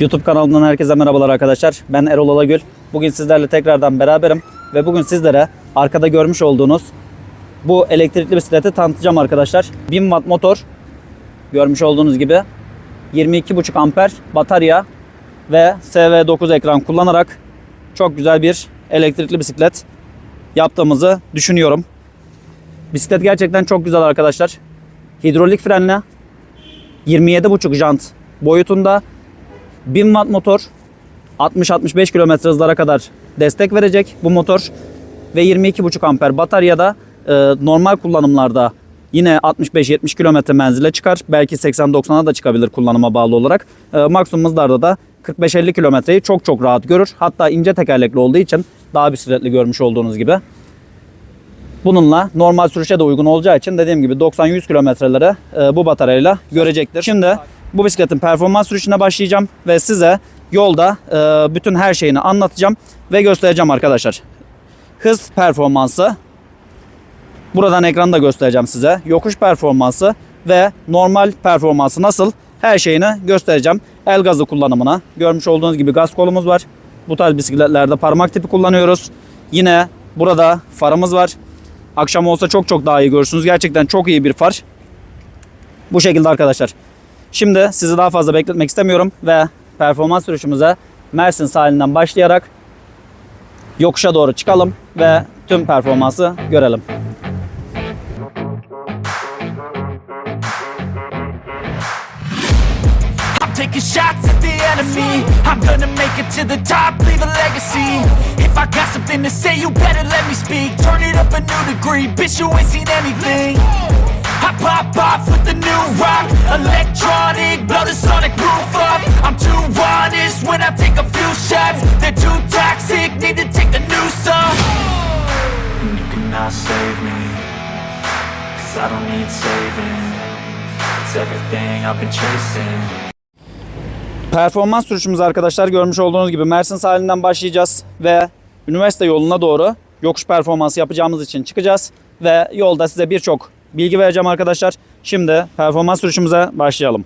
YouTube kanalından herkese merhabalar arkadaşlar. Ben Erol Alagül. Bugün sizlerle tekrardan beraberim ve bugün sizlere arkada görmüş olduğunuz bu elektrikli bisikleti tanıtacağım arkadaşlar. 1000 watt motor görmüş olduğunuz gibi 22,5 amper batarya ve SV9 ekran kullanarak çok güzel bir elektrikli bisiklet yaptığımızı düşünüyorum. Bisiklet gerçekten çok güzel arkadaşlar. Hidrolik frenle 27,5 jant boyutunda 1000 watt motor 60-65 km hızlara kadar destek verecek bu motor ve 22,5 amper bataryada e, normal kullanımlarda yine 65-70 km menzile çıkar. Belki 80-90'a da çıkabilir kullanıma bağlı olarak. E, maksimum hızlarda da 45-50 kilometreyi çok çok rahat görür. Hatta ince tekerlekli olduğu için daha bisikletli görmüş olduğunuz gibi. Bununla normal sürüşe de uygun olacağı için dediğim gibi 90-100 kilometrelere e, bu bataryayla görecektir. Şimdi bu bisikletin performans sürüşüne başlayacağım ve size yolda e, bütün her şeyini anlatacağım ve göstereceğim arkadaşlar. Hız performansı, buradan ekranda göstereceğim size. Yokuş performansı ve normal performansı nasıl her şeyini göstereceğim. El gazı kullanımına görmüş olduğunuz gibi gaz kolumuz var. Bu tarz bisikletlerde parmak tipi kullanıyoruz. Yine burada farımız var. Akşam olsa çok çok daha iyi görürsünüz. Gerçekten çok iyi bir far. Bu şekilde arkadaşlar. Şimdi sizi daha fazla bekletmek istemiyorum ve performans sürüşümüze Mersin sahilinden başlayarak yokuşa doğru çıkalım ve tüm performansı görelim. I'm taking shots at the enemy. I'm gonna make it to the top, leave a legacy. If I got something to say, you better let me speak. Turn it up a new degree, bitch, you ain't seen anything. I pop off with the new rock, electronic, blow the sonic roof up. I'm too honest when I take a few shots. They're too toxic, need to take the noose off. And you cannot save me, cause I don't need saving. It's everything I've been chasing. Performans sürüşümüz arkadaşlar görmüş olduğunuz gibi Mersin sahilinden başlayacağız ve üniversite yoluna doğru yokuş performansı yapacağımız için çıkacağız ve yolda size birçok bilgi vereceğim arkadaşlar. Şimdi performans sürüşümüze başlayalım.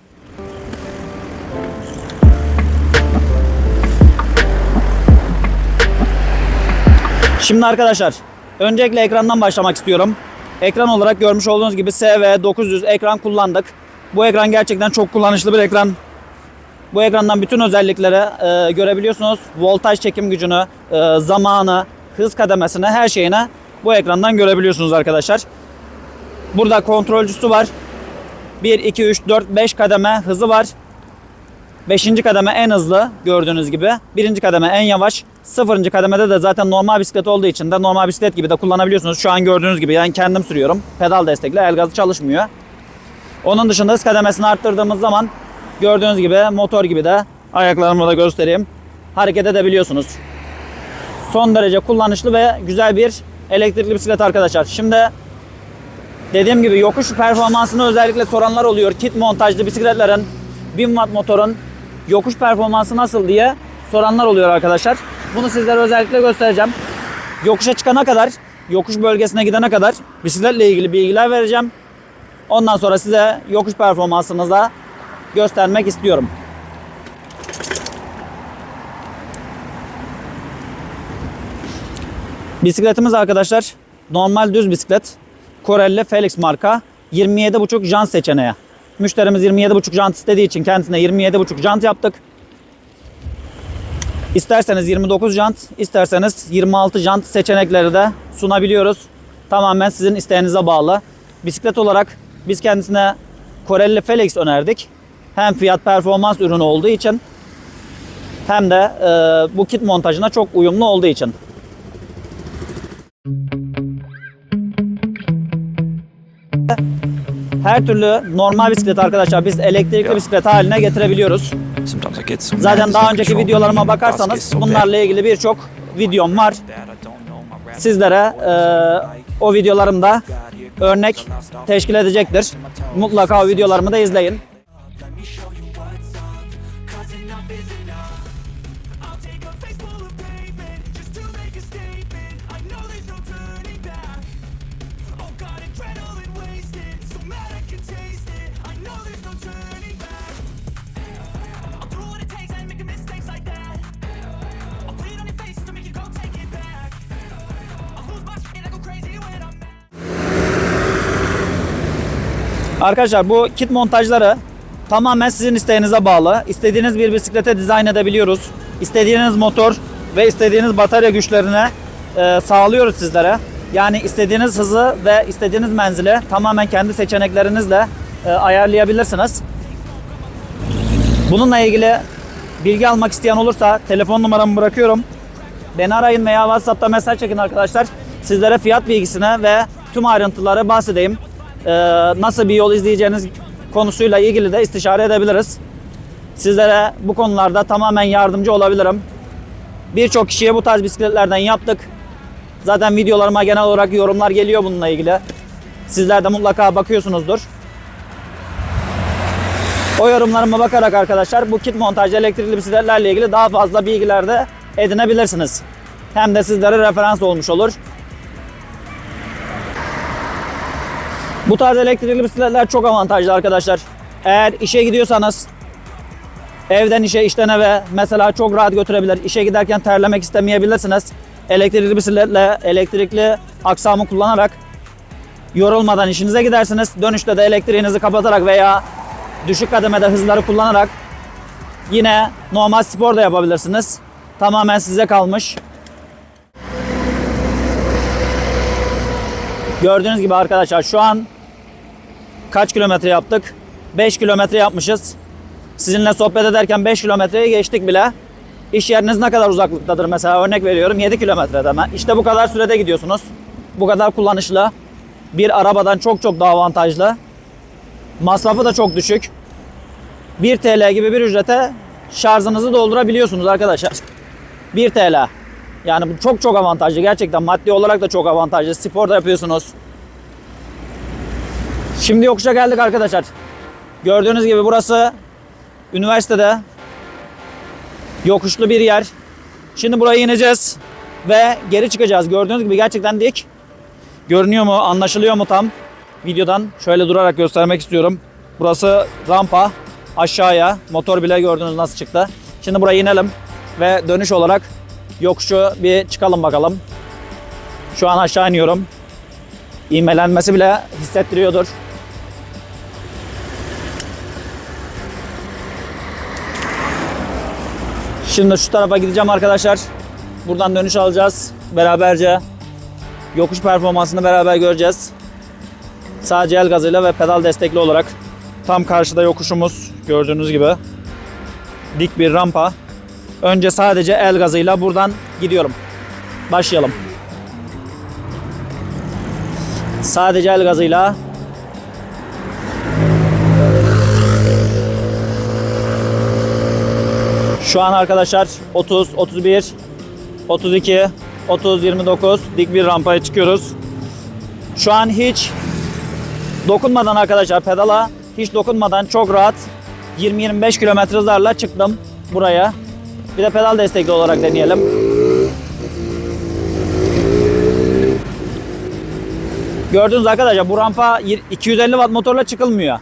Şimdi arkadaşlar öncelikle ekrandan başlamak istiyorum. Ekran olarak görmüş olduğunuz gibi SV900 ekran kullandık. Bu ekran gerçekten çok kullanışlı bir ekran. Bu ekrandan bütün özellikleri e, görebiliyorsunuz. Voltaj çekim gücünü, e, zamanı, hız kademesini, her şeyini bu ekrandan görebiliyorsunuz arkadaşlar. Burada kontrolcüsü var. 1, 2, 3, 4, 5 kademe hızı var. 5. kademe en hızlı gördüğünüz gibi. 1. kademe en yavaş. 0. kademede de zaten normal bisiklet olduğu için de normal bisiklet gibi de kullanabiliyorsunuz. Şu an gördüğünüz gibi yani kendim sürüyorum. Pedal destekli el gazı çalışmıyor. Onun dışında hız kademesini arttırdığımız zaman gördüğünüz gibi motor gibi de ayaklarımı da göstereyim. Hareket edebiliyorsunuz. Son derece kullanışlı ve güzel bir elektrikli bisiklet arkadaşlar. Şimdi dediğim gibi yokuş performansını özellikle soranlar oluyor. Kit montajlı bisikletlerin 1000 watt motorun yokuş performansı nasıl diye soranlar oluyor arkadaşlar. Bunu sizlere özellikle göstereceğim. Yokuşa çıkana kadar, yokuş bölgesine gidene kadar bisikletle ilgili bilgiler vereceğim. Ondan sonra size yokuş performansını da göstermek istiyorum. Bisikletimiz arkadaşlar normal düz bisiklet. Corelle Felix marka 27,5 jant seçeneği. Müşterimiz 27,5 jant istediği için kendisine 27,5 jant yaptık. İsterseniz 29 jant, isterseniz 26 jant seçenekleri de sunabiliyoruz. Tamamen sizin isteğinize bağlı. Bisiklet olarak biz kendisine Corelle Felix önerdik. Hem fiyat performans ürünü olduğu için hem de e, bu kit montajına çok uyumlu olduğu için. Her türlü normal bisiklet arkadaşlar biz elektrikli bisiklet haline getirebiliyoruz. Zaten daha önceki videolarıma bakarsanız bunlarla ilgili birçok videom var. Sizlere e, o videolarımda örnek teşkil edecektir. Mutlaka o videolarımı da izleyin. Arkadaşlar bu kit montajları tamamen sizin isteğinize bağlı. İstediğiniz bir bisiklete dizayn edebiliyoruz. İstediğiniz motor ve istediğiniz batarya güçlerine e, sağlıyoruz sizlere. Yani istediğiniz hızı ve istediğiniz menzili tamamen kendi seçeneklerinizle e, ayarlayabilirsiniz. Bununla ilgili bilgi almak isteyen olursa telefon numaramı bırakıyorum. Beni arayın veya WhatsApp'ta mesaj çekin arkadaşlar. Sizlere fiyat bilgisine ve tüm ayrıntıları bahsedeyim. Ee, nasıl bir yol izleyeceğiniz konusuyla ilgili de istişare edebiliriz. Sizlere bu konularda tamamen yardımcı olabilirim. Birçok kişiye bu tarz bisikletlerden yaptık. Zaten videolarıma genel olarak yorumlar geliyor bununla ilgili. Sizler de mutlaka bakıyorsunuzdur. O yorumlarıma bakarak arkadaşlar bu kit montajlı elektrikli bisikletlerle ilgili daha fazla bilgiler de edinebilirsiniz. Hem de sizlere referans olmuş olur. Bu tarz elektrikli bisikletler çok avantajlı arkadaşlar. Eğer işe gidiyorsanız evden işe, işten eve mesela çok rahat götürebilir. İşe giderken terlemek istemeyebilirsiniz. Elektrikli bisikletle, elektrikli aksamı kullanarak yorulmadan işinize gidersiniz. Dönüşte de elektriğinizi kapatarak veya düşük kademede hızları kullanarak yine normal spor da yapabilirsiniz. Tamamen size kalmış. Gördüğünüz gibi arkadaşlar şu an kaç kilometre yaptık? 5 kilometre yapmışız. Sizinle sohbet ederken 5 kilometreyi geçtik bile. İş yeriniz ne kadar uzaklıktadır mesela örnek veriyorum 7 kilometrede? İşte bu kadar sürede gidiyorsunuz. Bu kadar kullanışlı. Bir arabadan çok çok daha avantajlı. Masrafı da çok düşük. 1 TL gibi bir ücrete şarjınızı doldurabiliyorsunuz arkadaşlar. 1 TL. Yani bu çok çok avantajlı. Gerçekten maddi olarak da çok avantajlı. Spor da yapıyorsunuz. Şimdi yokuşa geldik arkadaşlar. Gördüğünüz gibi burası üniversitede yokuşlu bir yer. Şimdi buraya ineceğiz ve geri çıkacağız. Gördüğünüz gibi gerçekten dik. Görünüyor mu? Anlaşılıyor mu tam? Videodan şöyle durarak göstermek istiyorum. Burası rampa. Aşağıya motor bile gördünüz nasıl çıktı. Şimdi buraya inelim ve dönüş olarak yokuşu bir çıkalım bakalım. Şu an aşağı iniyorum. İğmelenmesi bile hissettiriyordur. Şimdi şu tarafa gideceğim arkadaşlar. Buradan dönüş alacağız beraberce. Yokuş performansını beraber göreceğiz. Sadece el gazıyla ve pedal destekli olarak. Tam karşıda yokuşumuz gördüğünüz gibi. Dik bir rampa. Önce sadece el gazıyla buradan gidiyorum. Başlayalım. Sadece el gazıyla Şu an arkadaşlar 30, 31, 32, 30, 29 dik bir rampaya çıkıyoruz. Şu an hiç dokunmadan arkadaşlar pedala hiç dokunmadan çok rahat 20-25 km hızlarla çıktım buraya. Bir de pedal destekli olarak deneyelim. Gördüğünüz arkadaşlar bu rampa 250 watt motorla çıkılmıyor.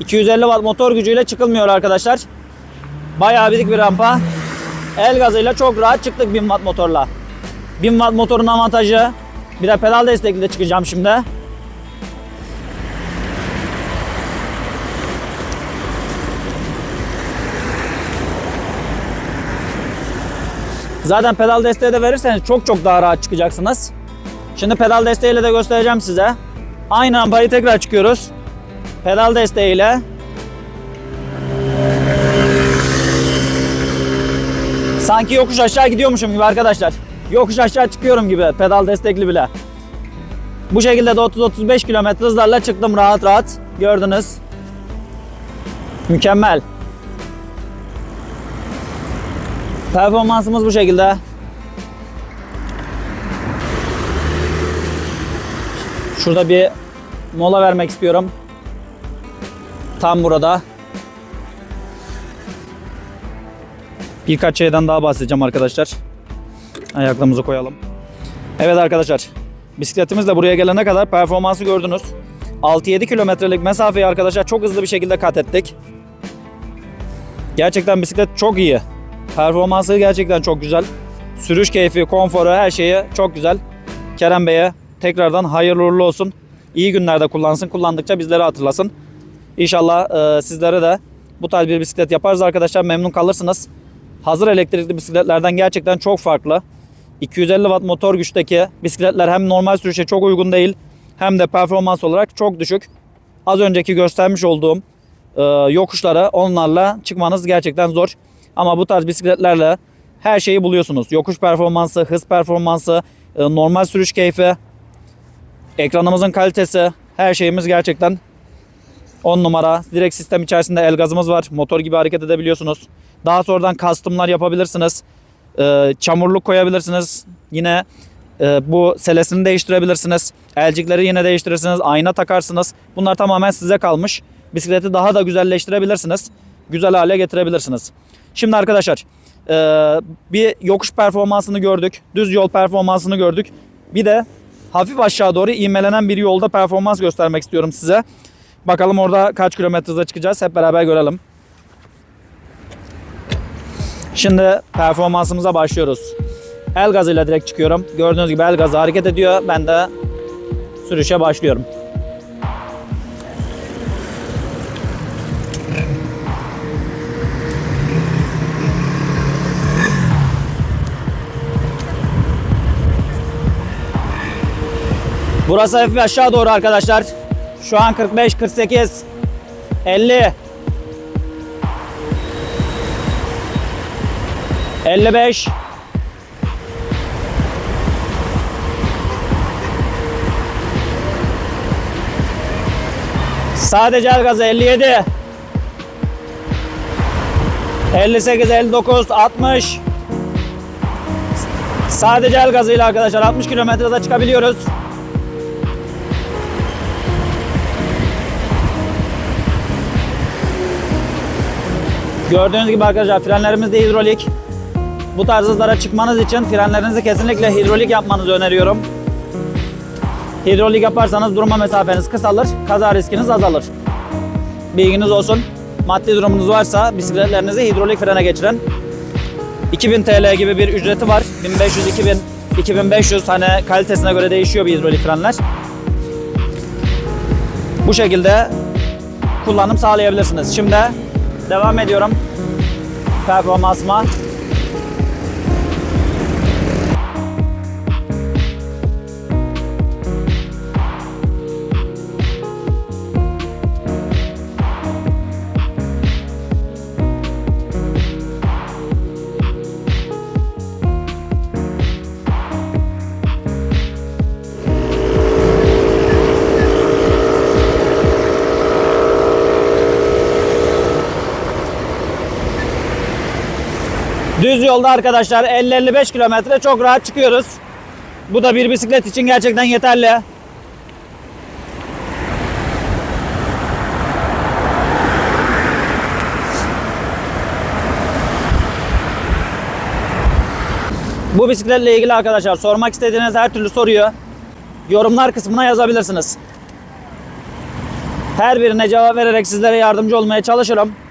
250 watt motor gücüyle çıkılmıyor arkadaşlar. Bayağı bir dik bir rampa. El gazıyla çok rahat çıktık 1000 watt motorla. 1000 watt motorun avantajı. Bir de pedal destekli de çıkacağım şimdi. Zaten pedal desteği de verirseniz çok çok daha rahat çıkacaksınız. Şimdi pedal desteğiyle de göstereceğim size. Aynı rampayı tekrar çıkıyoruz. Pedal desteğiyle. Sanki yokuş aşağı gidiyormuşum gibi arkadaşlar. Yokuş aşağı çıkıyorum gibi pedal destekli bile. Bu şekilde de 30-35 km hızlarla çıktım rahat rahat. Gördünüz. Mükemmel. Performansımız bu şekilde. Şurada bir mola vermek istiyorum. Tam burada. Birkaç şeyden daha bahsedeceğim arkadaşlar. Ayaklarımızı koyalım. Evet arkadaşlar. Bisikletimiz de buraya gelene kadar performansı gördünüz. 6-7 kilometrelik mesafeyi arkadaşlar çok hızlı bir şekilde kat ettik. Gerçekten bisiklet çok iyi. Performansı gerçekten çok güzel. Sürüş keyfi, konforu, her şeyi çok güzel. Kerem Bey'e tekrardan hayırlı uğurlu olsun. iyi günlerde kullansın. Kullandıkça bizleri hatırlasın. İnşallah e, sizlere de bu tarz bir bisiklet yaparız arkadaşlar. Memnun kalırsınız. Hazır elektrikli bisikletlerden gerçekten çok farklı. 250 watt motor güçteki bisikletler hem normal sürüşe çok uygun değil hem de performans olarak çok düşük. Az önceki göstermiş olduğum e, yokuşlara onlarla çıkmanız gerçekten zor. Ama bu tarz bisikletlerle her şeyi buluyorsunuz. Yokuş performansı, hız performansı, e, normal sürüş keyfi, ekranımızın kalitesi, her şeyimiz gerçekten 10 numara. Direkt sistem içerisinde el gazımız var. Motor gibi hareket edebiliyorsunuz. Daha sonradan custom'lar yapabilirsiniz. Ee, çamurluk koyabilirsiniz. Yine e, bu selesini değiştirebilirsiniz. Elcikleri yine değiştirirsiniz. Ayna takarsınız. Bunlar tamamen size kalmış. Bisikleti daha da güzelleştirebilirsiniz. Güzel hale getirebilirsiniz. Şimdi arkadaşlar e, bir yokuş performansını gördük. Düz yol performansını gördük. Bir de hafif aşağı doğru ivmelenen bir yolda performans göstermek istiyorum size. Bakalım orada kaç kilometre hıza çıkacağız hep beraber görelim. Şimdi performansımıza başlıyoruz. El gazıyla direkt çıkıyorum. Gördüğünüz gibi el gazı hareket ediyor. Ben de sürüşe başlıyorum. Burası hafif aşağı doğru arkadaşlar. Şu an 45, 48, 50, 55, Sadece el gazı 57, 58, 59, 60. Sadece el gazıyla arkadaşlar 60 kilometrede çıkabiliyoruz. Gördüğünüz gibi arkadaşlar frenlerimiz de hidrolik. Bu tarz hızlara çıkmanız için frenlerinizi kesinlikle hidrolik yapmanızı öneriyorum. Hidrolik yaparsanız durma mesafeniz kısalır, kaza riskiniz azalır. Bilginiz olsun. Maddi durumunuz varsa bisikletlerinizi hidrolik frene geçirin. 2000 TL gibi bir ücreti var. 1500, 2000, 2500 hani kalitesine göre değişiyor bir hidrolik frenler. Bu şekilde kullanım sağlayabilirsiniz. Şimdi devam ediyorum performansıma. Düz yolda arkadaşlar 50-55 kilometre çok rahat çıkıyoruz. Bu da bir bisiklet için gerçekten yeterli. Bu bisikletle ilgili arkadaşlar sormak istediğiniz her türlü soruyu yorumlar kısmına yazabilirsiniz. Her birine cevap vererek sizlere yardımcı olmaya çalışırım.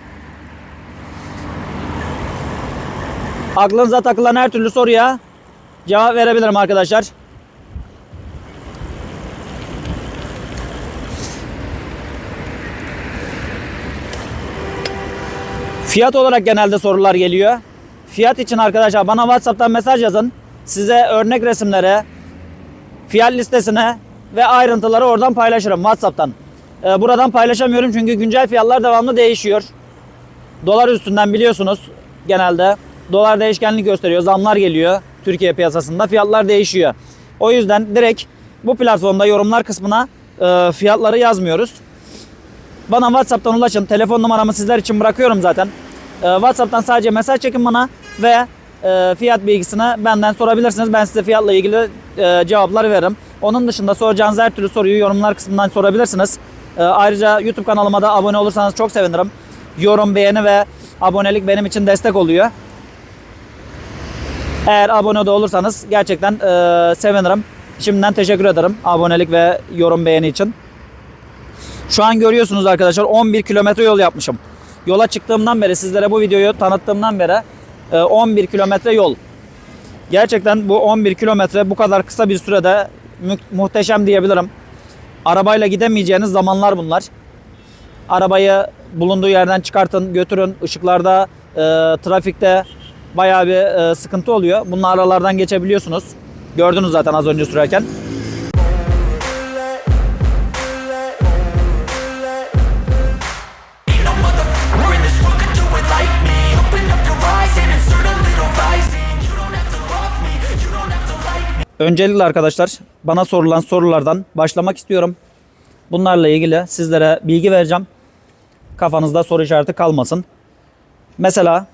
Aklınıza takılan her türlü soruya cevap verebilirim arkadaşlar. Fiyat olarak genelde sorular geliyor. Fiyat için arkadaşlar bana WhatsApp'tan mesaj yazın. Size örnek resimlere, fiyat listesine ve ayrıntıları oradan paylaşırım WhatsApp'tan. Ee, buradan paylaşamıyorum çünkü güncel fiyatlar devamlı değişiyor. Dolar üstünden biliyorsunuz genelde. Dolar değişkenlik gösteriyor. Zamlar geliyor Türkiye piyasasında. Fiyatlar değişiyor. O yüzden direkt bu platformda yorumlar kısmına e, fiyatları yazmıyoruz. Bana WhatsApp'tan ulaşın. Telefon numaramı sizler için bırakıyorum zaten. E, WhatsApp'tan sadece mesaj çekin bana ve e, fiyat bilgisini benden sorabilirsiniz. Ben size fiyatla ilgili e, cevapları veririm. Onun dışında soracağınız her türlü soruyu yorumlar kısmından sorabilirsiniz. E, ayrıca YouTube kanalıma da abone olursanız çok sevinirim. Yorum, beğeni ve abonelik benim için destek oluyor. Eğer abone de olursanız gerçekten e, sevinirim. Şimdiden teşekkür ederim abonelik ve yorum beğeni için. Şu an görüyorsunuz arkadaşlar 11 kilometre yol yapmışım. Yola çıktığımdan beri sizlere bu videoyu tanıttığımdan beri e, 11 kilometre yol. Gerçekten bu 11 kilometre bu kadar kısa bir sürede muhteşem diyebilirim. Arabayla gidemeyeceğiniz zamanlar bunlar. Arabayı bulunduğu yerden çıkartın, götürün. Işıklarda, e, trafikte bayağı bir e, sıkıntı oluyor. Bunun aralardan geçebiliyorsunuz. Gördünüz zaten az önce sürerken. Öncelikle arkadaşlar bana sorulan sorulardan başlamak istiyorum. Bunlarla ilgili sizlere bilgi vereceğim. Kafanızda soru işareti kalmasın. Mesela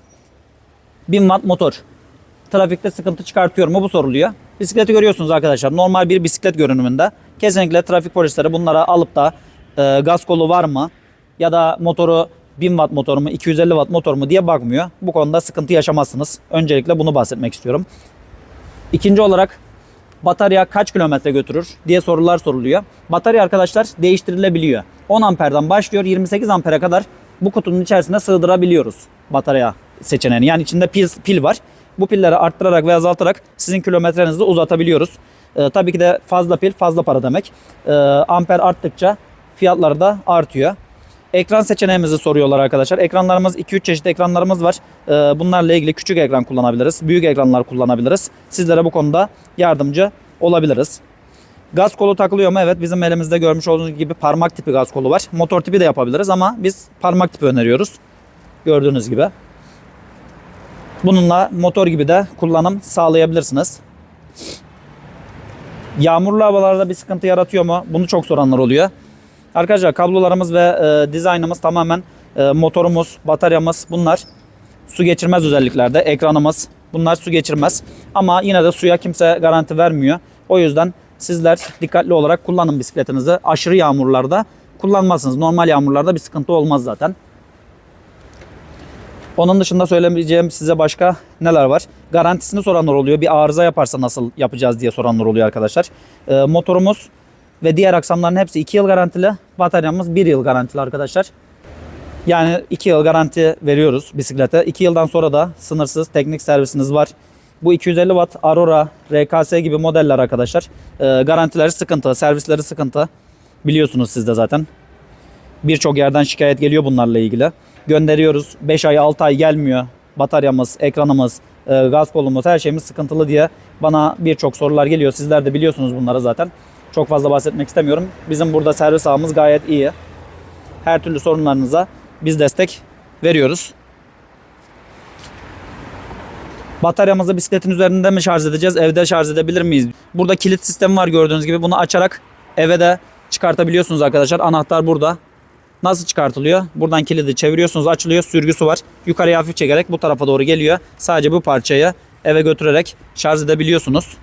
1000 watt motor. Trafikte sıkıntı çıkartıyor mu bu soruluyor. Bisikleti görüyorsunuz arkadaşlar. Normal bir bisiklet görünümünde. Kesinlikle trafik polisleri bunlara alıp da e, gaz kolu var mı ya da motoru 1000 watt motor mu 250 watt motor mu diye bakmıyor. Bu konuda sıkıntı yaşamazsınız. Öncelikle bunu bahsetmek istiyorum. İkinci olarak batarya kaç kilometre götürür diye sorular soruluyor. Batarya arkadaşlar değiştirilebiliyor. 10 amperden başlıyor 28 ampere kadar bu kutunun içerisine sığdırabiliyoruz batarya seçeneğini. Yani içinde pil, pil var. Bu pilleri arttırarak ve azaltarak sizin kilometrenizi uzatabiliyoruz. Ee, tabii ki de fazla pil fazla para demek. Ee, amper arttıkça fiyatları da artıyor. Ekran seçeneğimizi soruyorlar arkadaşlar. Ekranlarımız 2-3 çeşit ekranlarımız var. Ee, bunlarla ilgili küçük ekran kullanabiliriz. Büyük ekranlar kullanabiliriz. Sizlere bu konuda yardımcı olabiliriz. Gaz kolu takılıyor mu? Evet bizim elimizde görmüş olduğunuz gibi parmak tipi gaz kolu var. Motor tipi de yapabiliriz ama biz parmak tipi öneriyoruz. Gördüğünüz gibi. Bununla motor gibi de kullanım sağlayabilirsiniz. Yağmurlu havalarda bir sıkıntı yaratıyor mu? Bunu çok soranlar oluyor. Arkadaşlar kablolarımız ve e, dizaynımız tamamen e, motorumuz, bataryamız bunlar su geçirmez özelliklerde. Ekranımız bunlar su geçirmez. Ama yine de suya kimse garanti vermiyor. O yüzden sizler dikkatli olarak kullanın bisikletinizi. Aşırı yağmurlarda kullanmazsınız. Normal yağmurlarda bir sıkıntı olmaz zaten. Onun dışında söylemeyeceğim size başka neler var? Garantisini soranlar oluyor. Bir arıza yaparsa nasıl yapacağız diye soranlar oluyor arkadaşlar. Ee, motorumuz ve diğer aksamların hepsi 2 yıl garantili. Bataryamız 1 yıl garantili arkadaşlar. Yani 2 yıl garanti veriyoruz bisiklete. 2 yıldan sonra da sınırsız teknik servisiniz var. Bu 250 watt Aurora, RKS gibi modeller arkadaşlar. Ee, garantileri sıkıntı, servisleri sıkıntı. Biliyorsunuz siz de zaten. Birçok yerden şikayet geliyor bunlarla ilgili. Gönderiyoruz. 5 ay 6 ay gelmiyor. Bataryamız, ekranımız, e, gaz kolumuz her şeyimiz sıkıntılı diye bana birçok sorular geliyor. Sizler de biliyorsunuz bunları zaten. Çok fazla bahsetmek istemiyorum. Bizim burada servis ağımız gayet iyi. Her türlü sorunlarınıza biz destek veriyoruz. Bataryamızı bisikletin üzerinde mi şarj edeceğiz? Evde şarj edebilir miyiz? Burada kilit sistemi var gördüğünüz gibi. Bunu açarak eve de çıkartabiliyorsunuz arkadaşlar. Anahtar burada. Nasıl çıkartılıyor? Buradan kilidi çeviriyorsunuz, açılıyor. Sürgüsü var. Yukarıya hafif çekerek bu tarafa doğru geliyor. Sadece bu parçayı eve götürerek şarj edebiliyorsunuz.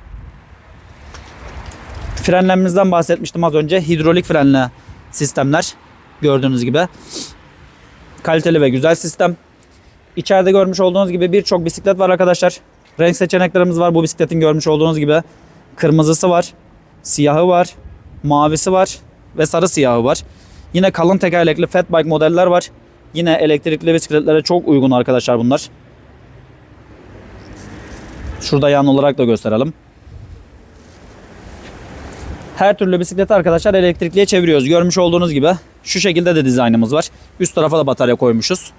Frenlerimizden bahsetmiştim az önce. Hidrolik frenli sistemler. Gördüğünüz gibi. Kaliteli ve güzel sistem. İçeride görmüş olduğunuz gibi birçok bisiklet var arkadaşlar. Renk seçeneklerimiz var. Bu bisikletin görmüş olduğunuz gibi kırmızısı var, siyahı var, mavisi var ve sarı siyahı var. Yine kalın tekerlekli fat bike modeller var. Yine elektrikli bisikletlere çok uygun arkadaşlar bunlar. Şurada yan olarak da gösterelim. Her türlü bisikleti arkadaşlar elektrikliye çeviriyoruz. Görmüş olduğunuz gibi şu şekilde de dizaynımız var. Üst tarafa da batarya koymuşuz.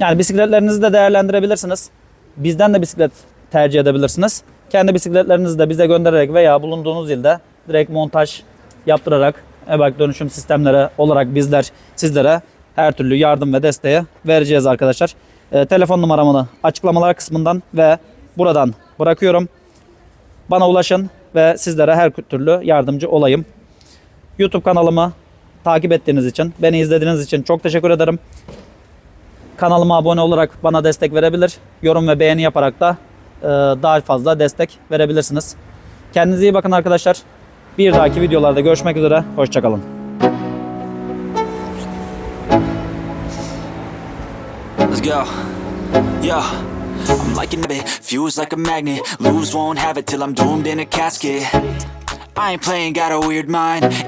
Yani bisikletlerinizi de değerlendirebilirsiniz. Bizden de bisiklet tercih edebilirsiniz. Kendi bisikletlerinizi de bize göndererek veya bulunduğunuz ilde direkt montaj yaptırarak e-bike dönüşüm sistemleri olarak bizler sizlere her türlü yardım ve desteği vereceğiz arkadaşlar. E, telefon numaramı açıklamalar kısmından ve buradan bırakıyorum. Bana ulaşın ve sizlere her türlü yardımcı olayım. YouTube kanalımı takip ettiğiniz için, beni izlediğiniz için çok teşekkür ederim. Kanalıma abone olarak bana destek verebilir. Yorum ve beğeni yaparak da e, daha fazla destek verebilirsiniz. Kendinize iyi bakın arkadaşlar. Bir dahaki videolarda görüşmek üzere. Hoşçakalın. Let's go. Yo. I'm like an habit, fuse like a magnet. Lose, won't have it till I'm doomed in a casket. I ain't playing, got a weird mind.